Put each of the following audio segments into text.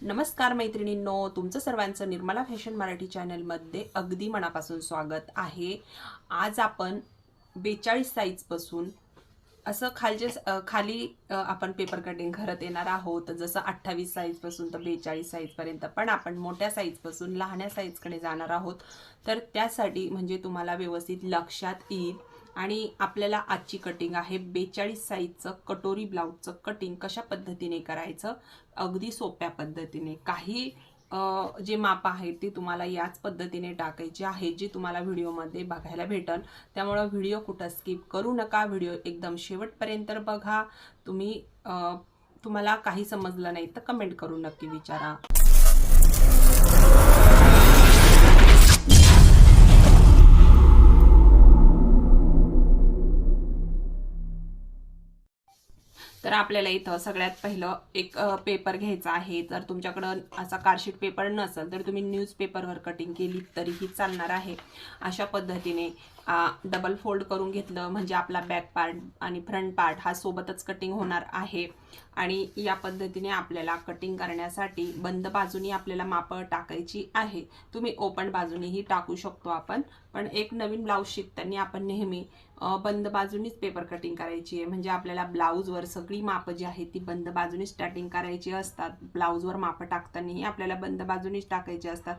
नमस्कार मैत्रिणींनो तुमचं सर्वांचं निर्मला फॅशन मराठी चॅनलमध्ये अगदी मनापासून स्वागत आहे. आज आपण बेचाळीस साईजपासून असं खालचे खाली आपण पेपर कटिंग करत येणार आहोत. जसं अठ्ठावीस साईजपासून तर बेचाळीस साईजपर्यंत पण आपण मोठ्या साईजपासून लहान्या साईजकडे जाणार आहोत. तर त्यासाठी म्हणजे तुम्हाला व्यवस्थित लक्षात येईल. आणि आपल्याला आजची कटिंग आहे. बेचाळीस साईजचं कटोरी ब्लाऊजचं कटिंग कशा पद्धतीने करायचं? अगदी सोप्या पद्धतीने. काही जे माप आहेत ते तुम्हाला याच पद्धतीने टाकायचे आहे जे तुम्हाला व्हिडिओमध्ये बघायला भेटल त्यामुळं व्हिडिओ कुठं स्किप करू नका. व्हिडिओ एकदम शेवटपर्यंत बघा. तुम्ही तुम्हाला काही समजलं नाही तर कमेंट करून नक्की विचारा. तर आपल्याला इथं सगळ्यात पहिलं एक पेपर घ्यायचा आहे. जर तुमच्याकडं असा कार्डशीट पेपर नसेल तर तुम्ही न्यूजपेपरवर कटिंग केली तरीही चालणार आहे. अशा पद्धतीने डबल फोल्ड करून घेतलं. म्हणजे आपला बॅक पार्ट आणि फ्रंट पार्ट हा सोबतच कटिंग होणार आहे. आणि या पद्धतीने आपल्याला कटिंग करण्यासाठी बंद बाजूनी आपल्याला मापं टाकायची आहे. तुम्ही ओपन बाजूनीही टाकू शकतो आपण. पण एक नवीन ब्लाऊज शिकताना आपण नेहमी बंद बाजूनीच पेपर कटिंग करायची आहे. म्हणजे आपल्याला ब्लाऊजवर सगळी मापं जी आहेत ती बंद बाजूनीच स्टार्टिंग करायची असतात. ब्लाऊजवर मापं टाकतानाही आपल्याला बंद बाजूनीच टाकायची असतात.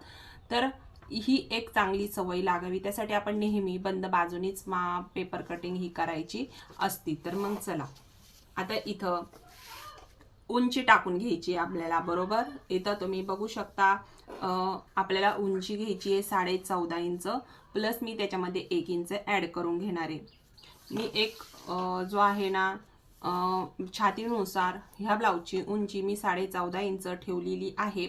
तर ही एक चांगली सवय लागावी. त्यासाठी आपण नेहमी बंद बाजूनीच मा पेपर कटिंग ही करायची असती. तर मग चला. आता इथं उंची टाकून घ्यायची आहे आपल्याला बरोबर? इथं तुम्ही बघू शकता आपल्याला उंची घ्यायची आहे साडे चौदा इंच. प्लस मी त्याच्यामध्ये एक इंच ॲड करून घेणार आहे. मी एक जो आहे ना छातीनुसार ह्या ब्लाऊजची उंची मी साडे चौदा इंच ठेवलेली आहे.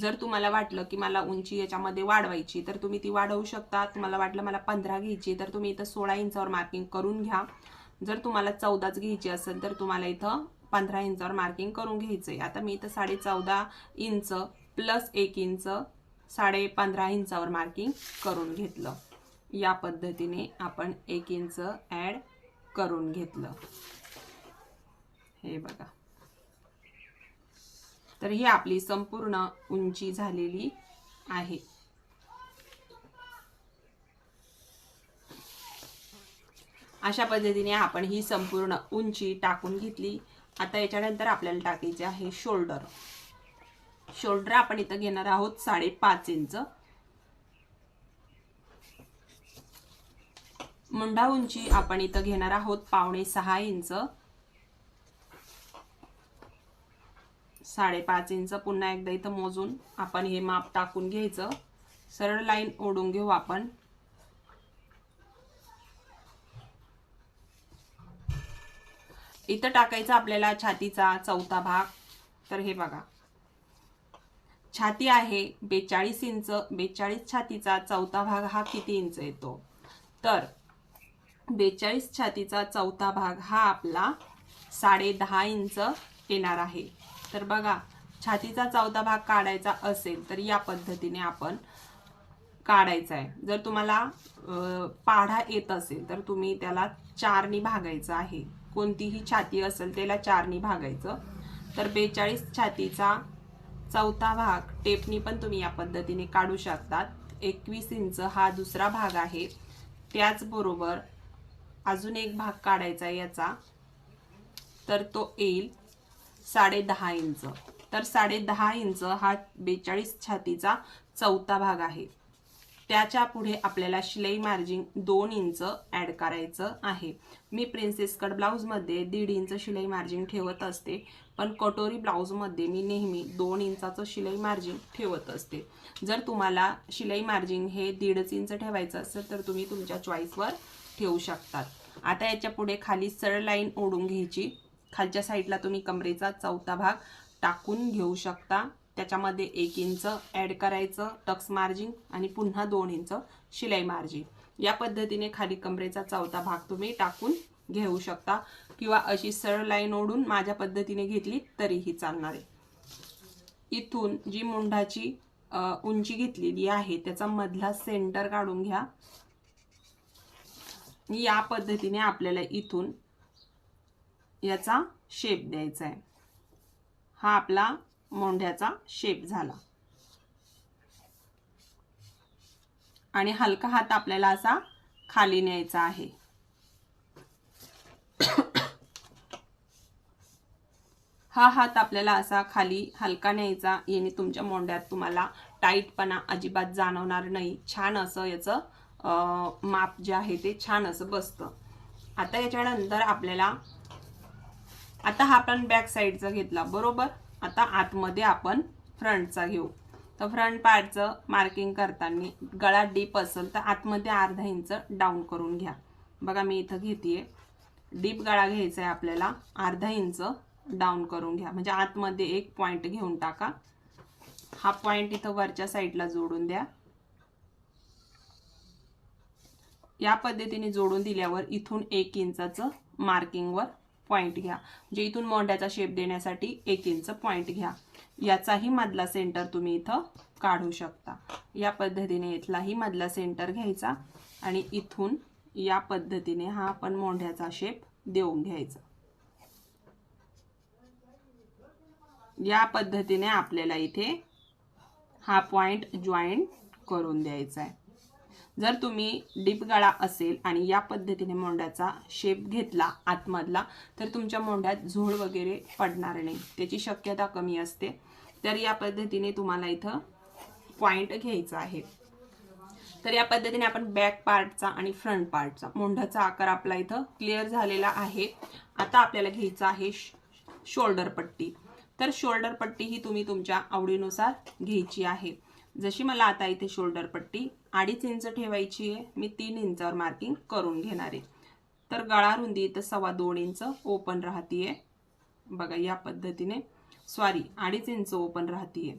जर तुम्हाला वाटलं की मला उंची याच्यामध्ये वाढवायची तर तुम्ही ती वाढवू शकता. तुम्हाला वाटलं मला पंधरा घ्यायची तर तुम्ही इथं सोळा इंचावर मार्किंग करून घ्या. जर तुम्हाला चौदाच घ्यायची असेल तर तुम्हाला इथं पंधरा इंचावर मार्किंग करून घ्यायचं आहे आता मी इथं साडे चौदा इंच प्लस एक इंच साडे पंधरा इंचावर मार्किंग करून घेतलं. या पद्धतीने आपण एक इंच ॲड करून घेतलं. हे बघा. तर ही आपली संपूर्ण उंची झालेली आहे. अशा पद्धतीने आपण ही संपूर्ण उंची टाकून घेतली. आता याच्यानंतर आपल्याला टाकायचे आहे शोल्डर. शोल्डर आपण इथं घेणार आहोत साडेपाच इंच. मुंडा उंची आपण इथं घेणार आहोत पावणे सहा इंच. साडेपाच इंच पुन्हा एकदा इथं मोजून आपण हे माप टाकून घ्यायचं. सरळ लाईन ओढून घेऊ आपण. इथं टाकायचा आपल्याला छातीचा चौथा भाग. तर हे बघा. छाती आहे बेचाळीस इंच बेचाळीस छातीचा चौथा भाग हा किती इंच येतो? तर बेचाळीस छातीचा चौथा भाग हा आपला साडे दहा इंच येणार आहे. तर बघा छातीचा चौथा भाग काढायचा असेल तर या पद्धतीने आपण काढायचा आहे. जर तुम्हाला पाढा येत असेल तर तुम्ही त्याला चारनी भागायचं आहे. कोणतीही छाती असेल त्याला चारनी भागायचं. तर बेचाळीस छातीचा चौथा भाग टेपनी पण तुम्ही या पद्धतीने काढू शकतात. एकवीस इंच हा दुसरा भाग आहे. त्याचबरोबर अजून एक भाग काढायचा आहे याचा. तर तो येईल. साडे दहा इंच. तर साडे दहा इंच हा बेचाळीस छातीचा चौथा भाग आहे. त्याच्या पुढे आपल्याला शिलाई मार्जिन दोन इंच ॲड करायचं आहे. मी प्रिन्सेस कट ब्लाऊजमध्ये दीड इंच शिलाई मार्जिन ठेवत असते पण कटोरी ब्लाऊजमध्ये मी नेहमी दोन इंचाचं शिलाई मार्जिन ठेवत असते. जर तुम्हाला शिलाई मार्जिन हे दीडच इंच ठेवायचं असेल तर तुम्ही तुमच्या चॉईसवर ठेवू शकतात. आता याच्यापुढे खाली सरळ लाईन ओढून घ्यायची. खालच्या साईडला तुम्ही कमरेचा चौथा भाग टाकून घेऊ शकता. त्याच्यामध्ये एक इंच ॲड करायचं टक्स मार्जिन आणि पुन्हा दोन इंच शिलाई मार्जिन या पद्धतीने खाली कमरेचा चौथा भाग तुम्ही टाकून घेऊ शकता. किंवा अशी सरळ लाईन ओढून माझ्या पद्धतीने घेतली तरीही चालणार आहे. इथून जी मुंडाची उंची घेतलेली आहे त्याचा मधला सेंटर काढून घ्या. या पद्धतीने आपल्याला इथून याचा शेप द्यायचा आहे हा आपला मोंढ्याचा शेप झाला. आणि हलका हात आपल्याला असा खाली न्यायचा आहे. हा हात आपल्याला असा खाली हलका न्यायचा याने तुमच्या मोंड्यात तुम्हाला टाईटपणा अजिबात जाणवणार नाही. छान असं याचं माप जे आहे ते छान असं बसतं. आता याच्यानंतर आपल्याला आता हा आपण बॅक साईडचा घेतला बरोबर? आता आतमध्ये आपण फ्रंटचा घेऊ. तर फ्रंट पार्टचं मार्किंग करताना गळा डीप असेल तर आतमध्ये अर्धा इंच डाऊन करून घ्या. बघा मी इथं घेते डीप गळा घ्यायचा आहे आपल्याला अर्धा इंच डाऊन करून घ्या. म्हणजे आतमध्ये एक पॉईंट घेऊन टाका. हा पॉईंट इथं वरच्या साईडला जोडून द्या. या पद्धतीने जोडून दिल्यावर इथून एक इंचाचं मार्किंगवर पॉइंट घ्या. म्हणजे इथून मोंड्याचा शेप देण्यासाठी एक इंच पॉइंट घ्या. याचाही मधला सेंटर तुम्ही इथं काढू शकता. या पद्धतीने इथलाही मधला सेंटर घ्यायचा आणि इथून या पद्धतीने हा आपण मोंढ्याचा शेप देऊन घ्यायचा. या पद्धतीने आपल्याला इथे हा पॉइंट जॉईंट करून द्यायचा आहे. जर तुम्ही डीप गळा असेल आणि या पद्धतीने मोंड्याचा शेप घेतला आतमधला तर तुमच्या मोंड्यात झोळ वगैरे पडणार नाही. त्याची शक्यता कमी असते. तर या पद्धतीने तुम्हाला इथं पॉइंट घ्यायचा आहे. तर या पद्धतीने आपण बॅक पार्टचा आणि फ्रंट पार्टचा मोंढ्याचा आकार आपला इथं क्लिअर झालेला आहे. आता आपल्याला घ्यायचं आहे शोल्डर पट्टी. तर शोल्डर पट्टी ही तुम्ही तुमच्या आवडीनुसार घ्यायची आहे. जशी मला आता इथे शोल्डर पट्टी अडीच इंच ठेवायची आहे. मी तीन इंचावर मार्किंग करून घेणार आहे. तर गळा रुंदी इथं सव्वा दोन इंच ओपन राहतीये. बघा या पद्धतीने. सॉरी अडीच इंच ओपन राहतीये.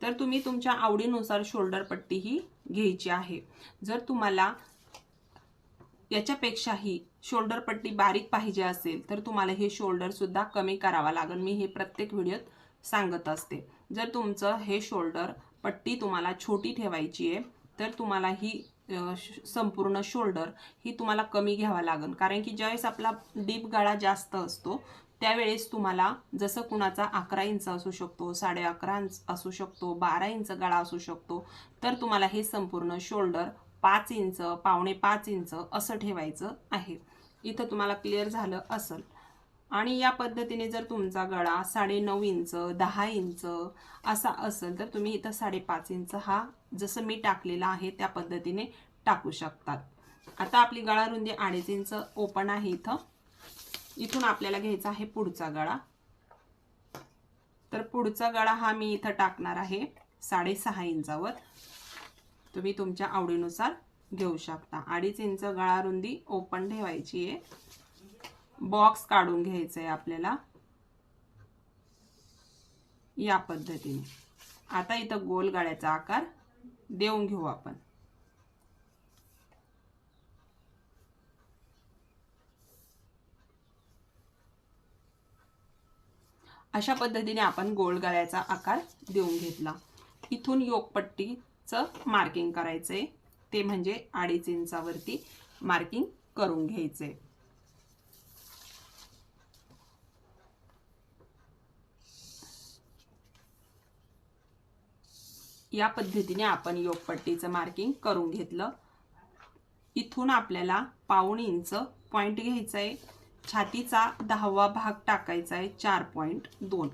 तर तुम्ही तुमच्या आवडीनुसार शोल्डर पट्टी ही घ्यायची आहे. जर तुम्हाला याच्यापेक्षाही शोल्डर पट्टी बारीक पाहिजे असेल तर तुम्हाला हे शोल्डर सुद्धा कमी करावा लागेल. मी हे प्रत्येक व्हिडिओत सांगत असते. जर तुमचं हे शोल्डर पट्टी तुम्हाला छोटी ठेवायची आहे तर तुम्हाला ही श- संपूर्ण शोल्डर ही तुम्हाला कमी घ्यावा लागेल. कारण की ज्यावेळेस आपला डीप गळा जास्त असतो त्यावेळेस तुम्हाला जसं कुणाचा अकरा इंच असू शकतो साडे अकरा इंच असू शकतो बारा इंच गळा असू शकतो तर तुम्हाला हे संपूर्ण शोल्डर पाच इंच पावणे पाच इंच असं ठेवायचं आहे. इथं तुम्हाला क्लिअर झालं असेल. आणि या पद्धतीने जर तुमचा गळा साडे नऊ इंच दहा इंच असा असेल तर तुम्ही इथं साडेपाच इंच हा जसं मी टाकलेला आहे त्या पद्धतीने टाकू शकतात. आता आपली गळा रुंदी अडीच इंच ओपन आहे इथं. इथून आपल्याला घ्यायचा आहे पुढचा गळा. तर पुढचा गळा हा मी इथं टाकणार आहे साडेसहा इंचावर. तुम्ही तुमच्या आवडीनुसार घेऊ शकता. अडीच इंच गळा रुंदी ओपन ठेवायची आहे. बॉक्स काढून घ्यायचा आहे आपल्याला. या पद्धतीने. आता इथं गोल गाळ्याचा आकार देऊन घेऊ आपण. अशा पद्धतीने आपण गोल गाळ्याचा आकार देऊन घेतला. इथून योगपट्टीचं मार्किंग करायचंय. ते म्हणजे अडीच इंचावरती मार्किंग करून घ्यायचंय. या पद्धतीने आपण योगपट्टीचं मार्किंग करून घेतलं. इथून आपल्याला पाऊण इंच पॉईंट घ्यायचा आहे छातीचा दहावा भाग टाकायचा आहे चार पॉईंट दोन.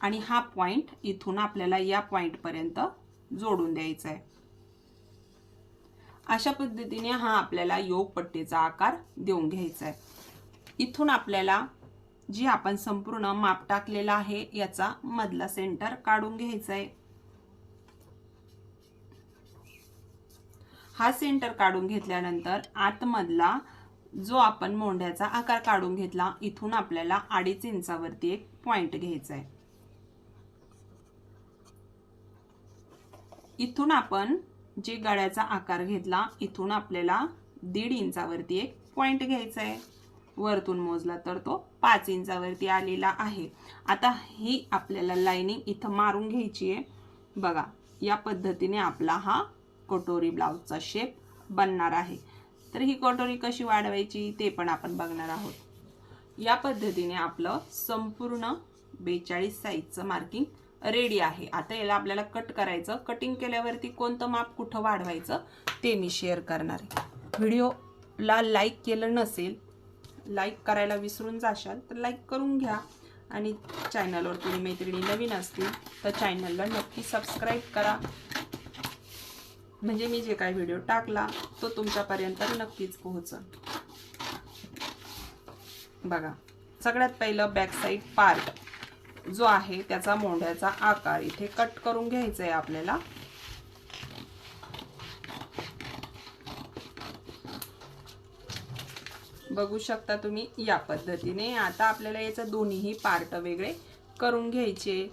आणि हा पॉईंट इथून आपल्याला या पॉईंटपर्यंत जोडून द्यायचा आहे अशा पद्धतीने हा आपल्याला योगपट्टीचा आकार देऊन घ्यायचा आहे इथून आपल्याला जी आपण संपूर्ण माप टाकलेला आहे याचा मधला सेंटर काढून घ्यायचा आहे हा सेंटर काढून घेतल्यानंतर आतमधला जो आपण मोंढ्याचा आकार काढून घेतला इथून आपल्याला अडीच इंचावरती एक पॉइंट घ्यायचा आहे. इथून आपण जे गळ्याचा आकार घेतला इथून आपल्याला दीड इंचावरती एक पॉइंट घ्यायचा आहे. वरतून मोजला तर तो पाच इंचावरती आलेला आहे. आता ही आपल्याला लाईनिंग इथं मारून घ्यायची आहे. बघा या पद्धतीने आपला हा कटोरी ब्लाउजचा शेप बनणार आहे. तर ही कटोरी कशी वाढवायची ते पण आपण बघणार आहोत. या पद्धतीने आपलं संपूर्ण बेचाळीस साईजचं मार्किंग रेडी आहे. आता याला आपल्याला कट करायचं. कटिंग केल्यावरती कोणतं माप कुठं वाढवायचं ते मी शेअर करणार आहे. व्हिडिओला लाईक केलं नसेल लाईक करायला विसरून जाशाल तर लाईक करून घ्या. आणि चॅनलवर तुम्ही मैत्रिणी नवीन असतील तर चॅनलला नक्की सबस्क्राईब करा. म्हणजे मी जे काही व्हिडिओ टाकला तो तुमच्यापर्यंत नक्कीच पोहोचल. बघा सगळ्यात पहिलं बॅकसाईड पार्ट जो आहे त्याचा मोंढ्याचा आकार इथे कट करून घ्यायचा आहे आपल्याला. बघू शकता तुम्ही या पद्धतीने. आता आपल्याला याचं दोन्हीही पार्ट वेगळे करून घ्यायचे.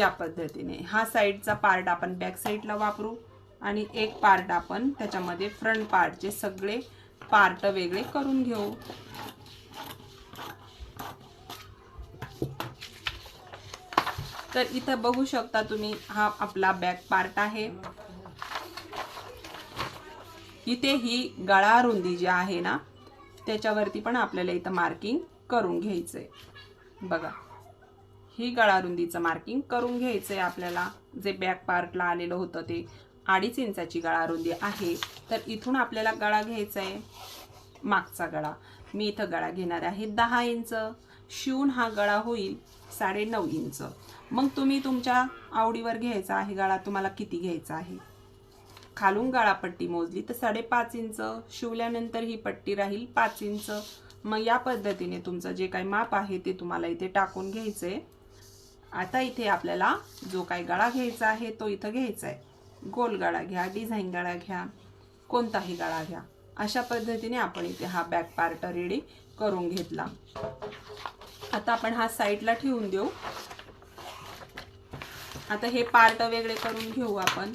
या पद्धतीने. हा साईडचा पार्ट आपण बॅक साईडला वापरू आणि एक पार्ट आपण त्याच्यामध्ये फ्रंट पार्टचे सगळे पार्ट वेगळे करून घेऊ. तर इथं बघू शकता तुम्ही हा आपला बॅक पार्ट आहे. इथे ही गळा रुंदी जी आहे ना त्याच्यावरती पण आपल्याला इथं मार्किंग करून घ्यायचंय. बघा. ही गळा रुंदीचं मार्किंग करून घ्यायचं आहे आपल्याला. जे बॅक पार्टला आलेलं होतं ते अडीच इंचाची गळा रुंदी आहे. तर इथून आपल्याला गळा घ्यायचा आहे मागचा गळा. मी इथं गळा घेणार आहे दहा इंच. शिवून हा गळा होईल साडे नऊ इंच. मग तुम्ही तुमच्या आवडीवर घ्यायचा आहे गळा तुम्हाला किती घ्यायचा आहे? खालून गळापट्टी मोजली तर साडेपाच इंच. शिवल्यानंतर ही पट्टी राहील पाच इंच. मग या पद्धतीने तुमचं जे काही माप आहे ते तुम्हाला इथे टाकून घ्यायचं आहे आता इथे आपल्याला जो काही गळा घ्यायचा आहे तो इथं घ्यायचा आहे. गोल गळा घ्या डिझाईन गळा घ्या कोणताही गळा घ्या. अशा पद्धतीने आपण इथे हा बॅक पार्ट रेडी करून घेतला. आता आपण हा साईडला ठेवून देऊ. आता हे पार्ट वेगळे करून घेऊ आपण.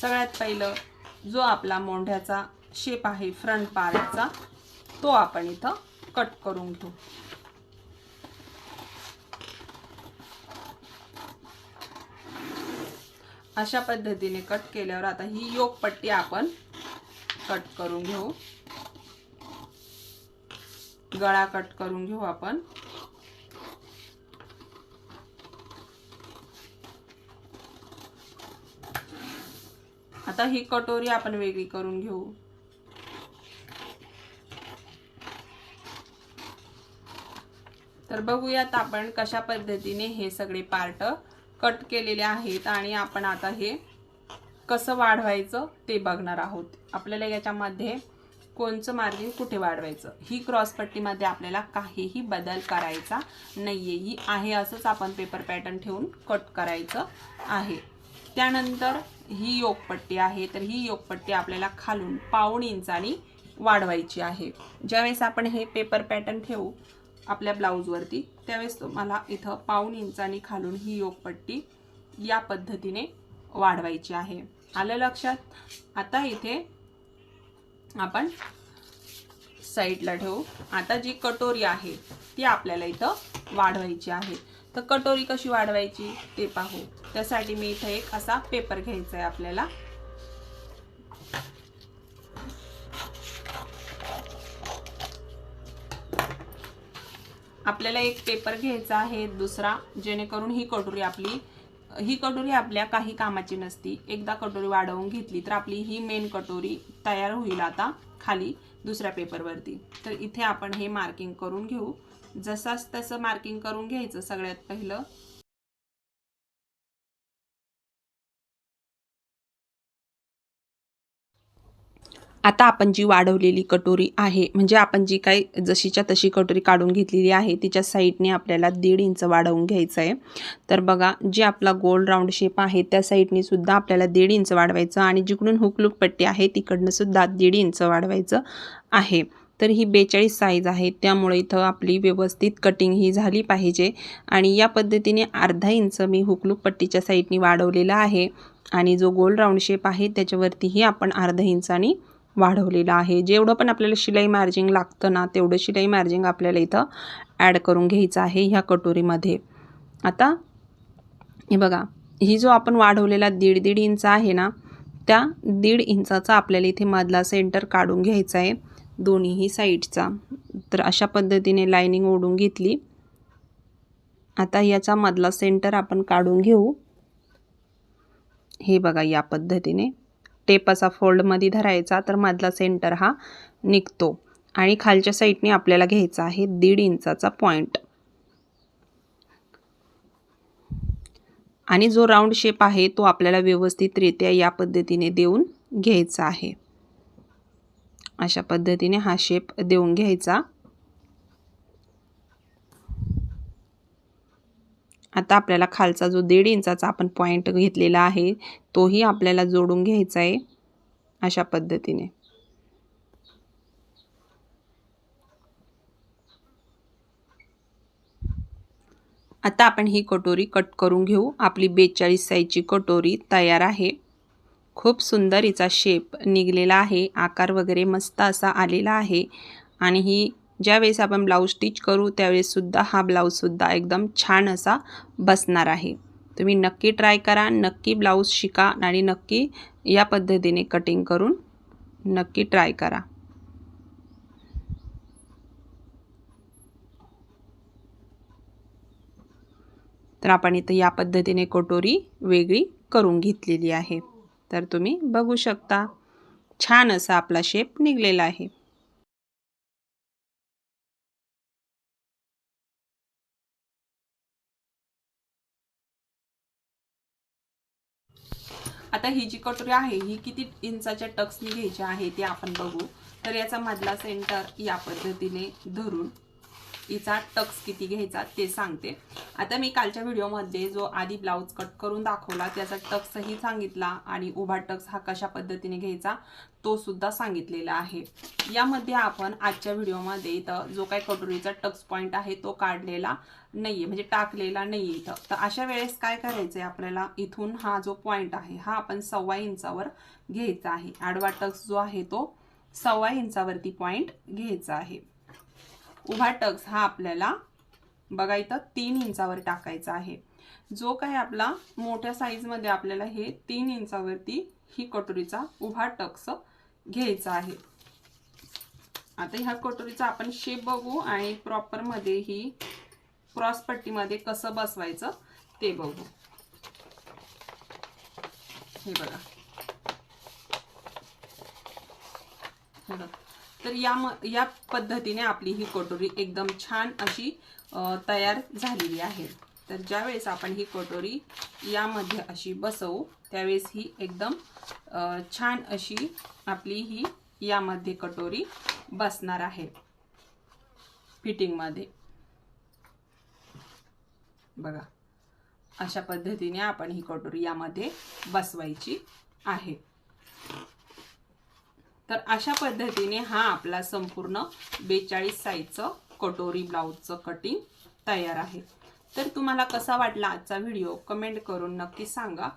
सगळ्यात पहिलं जो आपला मोंढ्याचा शेप आहे फ्रंट पार्टचा तो आपण इथं कट करून घेऊ. अशा पद्धतीने कट केल्यावर आता ही योग पट्टी आपण कट करून घेऊ. गळा कट करून घेऊ आपण. आता ही कटोरी आपण वेगळी करून घेऊ. तर बघूयात आपण कशा पद्धतीने हे सगळे पार्ट कट केलेले आहेत आणि आपण आता हे कसं वाढवायचं ते बघणार आहोत. आपल्याला याच्यामध्ये कोणचं मार्जिन कुठे वाढवायचं? ही क्रॉसपट्टीमध्ये आपल्याला काहीही बदल करायचा नाही आहे ही आहे असंच आपण पेपर पॅटर्न ठेवून कट करायचं आहे. त्यानंतर ही योगपट्टी आहे. तर ही योगपट्टी आपल्याला खालून पाऊण इंचानी वाढवायची आहे. ज्यावेळेस आपण हे पेपर पॅटर्न ठेवू आपल्या ब्लाऊजवरती. त्यावेळेस तुम्हाला इथं पाऊण इंचाने खालून ही योगपट्टी या पद्धतीने वाढवायची आहे. आलं लक्षात? आता इथे आपण साईडला ठेवू. आता जी कटोरी आहे ती आपल्याला इथं वाढवायची आहे. तर कटोरी कशी वाढवायची ते पाहू. त्यासाठी मी इथं एक असा पेपर घ्यायचा आहे आपल्याला. आपल्याला एक पेपर घ्यायचा आहे दुसरा जेणेकरून ही कटोरी आपली ही कटोरी आपल्या काही कामाची नसती. एकदा कटोरी वाढवून घेतली तर आपली ही मेन कटोरी तयार होईल आता खाली दुसऱ्या पेपरवरती तर इथे आपण हे मार्किंग करून घेऊ. जसाच तसं मार्किंग करून घ्यायचं सगळ्यात पहिलं. आता आपण जी वाढवलेली कटोरी आहे म्हणजे आपण जी काही जशीच्या तशी कटोरी काढून घेतलेली आहे तिच्या साईडने आपल्याला दीड इंच वाढवून घ्यायचं आहे तर बघा जे आपला गोल राऊंड शेप आहे त्या साईडने सुद्धा आपल्याला दीड इंच वाढवायचं आणि जिकडून हुकलूक पट्टी आहे तिकडनं सुद्धा दीड इंच वाढवायचं आहे. तर ही बेचाळीस साईज आहे त्यामुळे इथं आपली व्यवस्थित कटिंग ही झाली पाहिजे आणि या पद्धतीने अर्धा इंच मी हुकलूक पट्टीच्या साईडनी वाढवलेला आहे आणि जो गोल राऊंड शेप आहे त्याच्यावरतीही आपण अर्धा इंचानी वाढवलेलं आहे. जेवढं पण आपल्याला शिलाई मार्जिंग लागतं ना तेवढं शिलाई मार्जिंग आपल्याला इथं ॲड करून घ्यायचं आहे ह्या कटोरीमध्ये. आता हे बघा ही जो आपण वाढवलेला दीड दीड इंच आहे ना त्या दीड इंचाचा आपल्याला इथे मधला सेंटर काढून घ्यायचा आहे दोन्हीही साईडचा. तर अशा पद्धतीने लाईनिंग ओढून घेतली. आता याचा मधला सेंटर आपण काढून घेऊ. हे बघा या पद्धतीने. टेप असा फोल्डमध्ये धरायचा तर मधला सेंटर हा निघतो. आणि खालच्या साईडने आपल्याला घ्यायचा आहे दीड इंचाचा पॉईंट आणि जो राऊंड शेप आहे तो आपल्याला व्यवस्थितरित्या या पद्धतीने देऊन घ्यायचा आहे. अशा पद्धतीने हा शेप देऊन घ्यायचा. आता आपल्याला खालचा जो दीड इंचाचा आपण पॉईंट घेतलेला आहे तोही आपल्याला जोडून घ्यायचा आहे अशा पद्धतीने. आता आपण ही कटोरी कट करून घेऊ. आपली बेचाळीस साईजची कटोरी तयार आहे. खूप सुंदर हिचा शेप निघलेला आहे. आकार वगैरे मस्त असा आलेला आहे. आणि ही ज्यावेळेस आपण ब्लाऊज स्टिच करू त्यावेळेससुद्धा हा ब्लाऊजसुद्धा एकदम छान असा बसणार आहे. तुम्ही नक्की ट्राय करा नक्की ब्लाऊज शिका आणि नक्की या पद्धतीने कटिंग करून नक्की ट्राय करा. तर आपण इथं या पद्धतीने कटोरी वेगळी करून घेतलेली आहे. तर तुम्ही बघू शकता छान असा आपला शेप निघलेला आहे. आता ही जी कटोरी आहे ही किती इंचाच्या टक्सनी घ्यायची आहे ते आपण बघू. तर याचा मधला सेंटर या पद्धतीने धरून हिचा टक्स किती घ्यायचा ते सांगते. आता मी कालच्या व्हिडिओमध्ये जो आधी ब्लाऊज कट करून दाखवला त्याचा टक्सही सांगितला आणि उभा टक्स हा कशा पद्धतीने घ्यायचा तो सुद्धा सांगितलेला आहे. यामध्ये आपण आजच्या व्हिडिओमध्ये इथं जो काही कटोरीचा टक्स पॉईंट आहे तो काढलेला नाहीये म्हणजे टाकलेला नाहीये इथं. तर अशा वेळेस काय करायचंय आपल्याला? इथून हा जो पॉईंट आहे हा आपण सव्वा इंचावर घ्यायचा आहे. आडवा टक्स जो आहे तो सव्वा इंचावरती पॉईंट घ्यायचा आहे. उभा टक्स हा आपल्याला बघा इथं तीन इंचावर टाकायचा आहे. जो काही आपला मोठ्या साईजमध्ये आपल्याला हे तीन इंचावरती ही कटोरीचा उभा टक्स घ्यायचा आहे. आता ह्या कटोरीचा आपण शेप बघू आणि प्रॉपरमध्ये ही क्रॉस पट्टीमध्ये कसं बसवायचं ते बघू. हे बघा. हे बघा. तर या म या पद्धतीने आपली ही कटोरी एकदम छान अशी तयार झालेली आहे. तर ज्यावेळेस आपण ही कटोरी यामध्ये अशी बसवू त्यावेळेस ही एकदम छान अशी आपली ही यामध्ये कटोरी बसणार आहे. फिटिंगमध्ये. बघा अशा पद्धतीने आपण ही कटोरी यामध्ये बसवायची आहे. तर अशा पद्धतीने हा आपला संपूर्ण बेचाळीस साईजचं कटोरी ब्लाऊजचं कटिंग तयार आहे. तर तुम्हाला कसा वाटला आजचा व्हिडिओ कमेंट करून नक्की सांगा.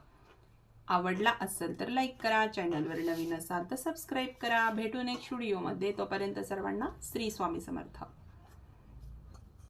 आवडला असेल तर लाईक करा. चॅनलवर नवीन असाल तर सबस्क्राईब करा. भेटू नेक्स्ट व्हिडिओमध्ये तोपर्यंत सर्वांना श्री स्वामी समर्थ.